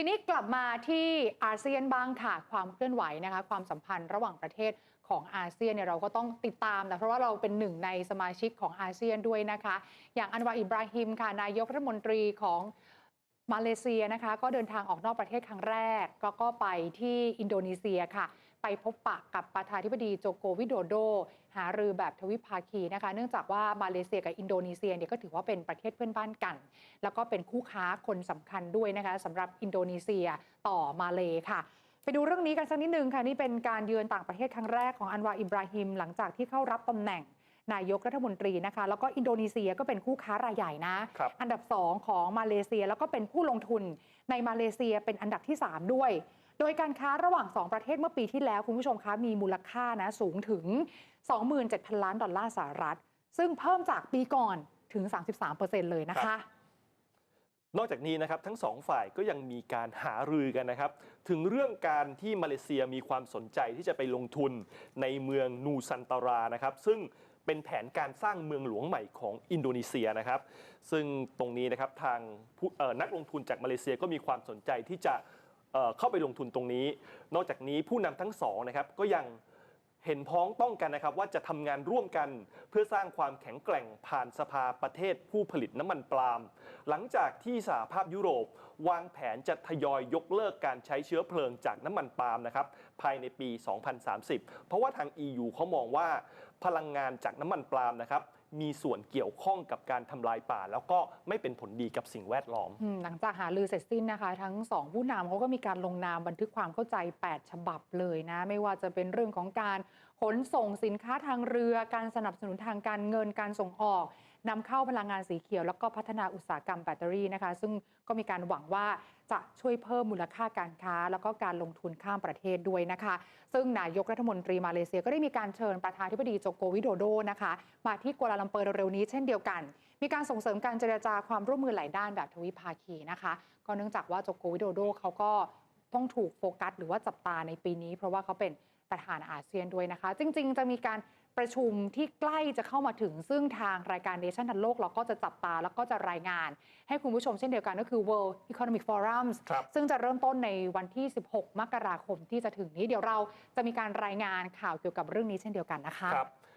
ทีนี้กลับมาที่อาเซียนบ้างค่ะความเคลื่อนไหวนะคะความสัมพันธ์ระหว่างประเทศของอาเซียนเนี่ยเราก็ต้องติดตามนะเพราะว่าเราเป็นหนึ่งในสมาชิกของอาเซียนด้วยนะคะ อย่างอันวาอิบราฮิมค่ะนายกรัฐมนตรีของมาเลเซียนะคะ ก็เดินทางออกนอกประเทศครั้งแรก ก็ก็ไปที่อินโดนีเซียค่ะ พบปะกับประธานาธิบดีโจโกวิโดโด หารือแบบทวิภาคีนะคะ เนื่องจากว่ามาเลเซียกับอินโดนีเซียเนี่ยก็ถือว่าเป็นประเทศเพื่อนบ้านกัน แล้วก็เป็นคู่ค้าคนสำคัญด้วยนะคะสำหรับอินโดนีเซียต่อมาเลค่ะไปดูเรื่องนี้กันสักนิดนึงค่ะ นี่เป็นการเยือนต่างประเทศครั้งแรกของอันวาอิบราฮิม หลังจากที่เข้ารับตำแหน่งนายกรัฐมนตรีนะคะ แล้วก็อินโดนีเซียก็เป็นคู่ค้ารายใหญ่นะครับอันดับ 2 ของมาเลเซียแล้วก็เป็นผู้ลงทุนในมาเลเซียเป็นอันดับที่ 3 ด้วย โดยการค้าระหว่าง 2 ประเทศเมื่อปีที่แล้ว คุณผู้ชมคะมีมูลค่านะสูงถึง 27,000 ล้านดอลลาร์สหรัฐ ซึ่งเพิ่มจากปีก่อนถึง 33%เลยนะคะนอกจากนี้นะครับทั้งสองฝ่ายก็ยังมีการหารือกันนะครับ ถึงเรื่องการที่มาเลเซียมีความสนใจที่จะไปลงทุนในเมืองนูซันตารานะครับ ซึ่งเป็นแผนการสร้างเมืองหลวงใหม่ของอินโดนีเซียนะครับ ซึ่งตรงนี้นะครับทางนักลงทุนจากมาเลเซียก็มีความสนใจที่จะ เข้าไปลงทุนตรงนี้ นอกจากนี้ผู้นำทั้งสองนะครับก็ยังเห็นพ้องต้องกันนะครับว่าจะทำงานร่วมกันเพื่อสร้างความแข็งแกร่งผ่านสภาประเทศผู้ผลิตน้ำมันปาล์มหลังจากที่สหภาพยุโรป วางแผนจะทยอยยกเลิกการใช้เชื้อเพลิงจากน้ำมันปาล์มนะครับภายในปี 2030 เพราะว่าทาง EU เขามองว่า พลังงานจากน้ำมันปาล์มนะครับมีส่วนเกี่ยวข้องกับการทำลายป่า แล้วก็ไม่เป็นผลดีกับสิ่งแวดล้อม หลังจากหาลือเสร็จสิ้นนะคะ ทั้งสองผู้นำเขาก็มีการลงนามบันทึกความเข้าใจ 8 ฉบับเลยนะ ไม่ว่าจะเป็นเรื่องของการขนส่งสินค้าทางเรือ การสนับสนุนทางการเงินการส่งออก นำเข้าพลังงานสีเขียว แล้วก็พัฒนาอุตสาหกรรมแบตเตอรี่นะคะ ซึ่งก็มีการหวังว่าจะช่วยเพิ่มมูลค่าการค้า แล้วก็การลงทุนข้ามประเทศด้วยนะคะ ซึ่งนายกรัฐมนตรีมาเลเซียก็ได้มีการเชิญประธานธิบดีโจโกวิโดโดนะคะ มาที่กัวลาลัมเปอร์เร็วๆนี้เช่นเดียวกัน มีการส่งเสริมการเจรจาความร่วมมือหลายด้านแบบทวิภาคีนะคะ ก็เนื่องจากว่าโจโกวิโดโดเขาก็ต้องถูกโฟกัส หรือว่าจับตาในปีนี้ เพราะว่าเขาเป็นประธานอาเซียนด้วยนะคะ จริง ๆ จะมีการ ประชุมที่ใกล้จะเข้ามาถึง ซึ่งทางรายการเนชั่นทันโลก เราก็จะจับตาแล้วก็จะรายงาน ให้คุณผู้ชมเช่นเดียวกันก็คือ World Economic Forums ครับซึ่งจะเริ่มต้นในวันที่ 16 มกราคมที่จะถึงนี้เดี๋ยวเราจะมีการรายงานข่าวเกี่ยวกับเรื่องนี้เช่นเดียวกันนะคะครับ